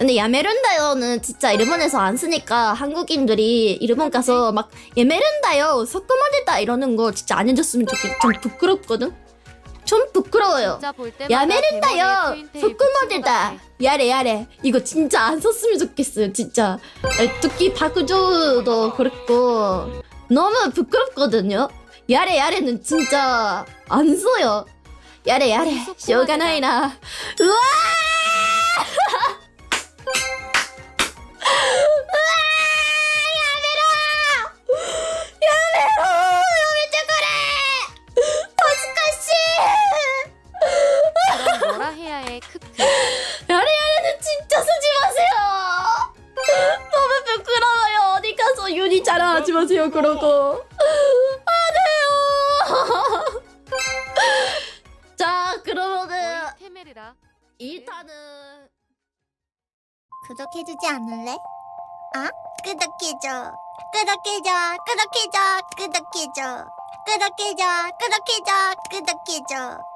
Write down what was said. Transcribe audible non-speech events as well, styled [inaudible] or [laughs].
근데 야메른다요는 진짜 일본에서 안 쓰니까 한국인들이 일본 가서 막 야메른다요 섞어먹겠다 이러는 거 진짜 안 해줬으면 좋겠. 좀 부끄럽거든. 좀 부끄러워요. 야메른다요. 같아. 야래 야래 이거 진짜 안 썼으면 좋겠어요 진짜. 특히 박우조도 그렇고 너무 부끄럽거든요. 야래 야래는 진짜 안 써요. 야래 야래 쇼가 나이나. 우와! 그럼 뭐라 해야 해 크크 야래야래는 진짜 쓰지 마세요! [laughs] 너무 부끄러워요. 어디 가서 윤희 자랑하지 마세요, 그러고. 안 해요! [laughs] 자, 그러면은 거의 테메리라 1탄은 구독해주지 않을래? 아? 구독해줘. 구독해줘. 구독해줘. 구독해줘. 구독해줘. 구독해줘. 구독해줘.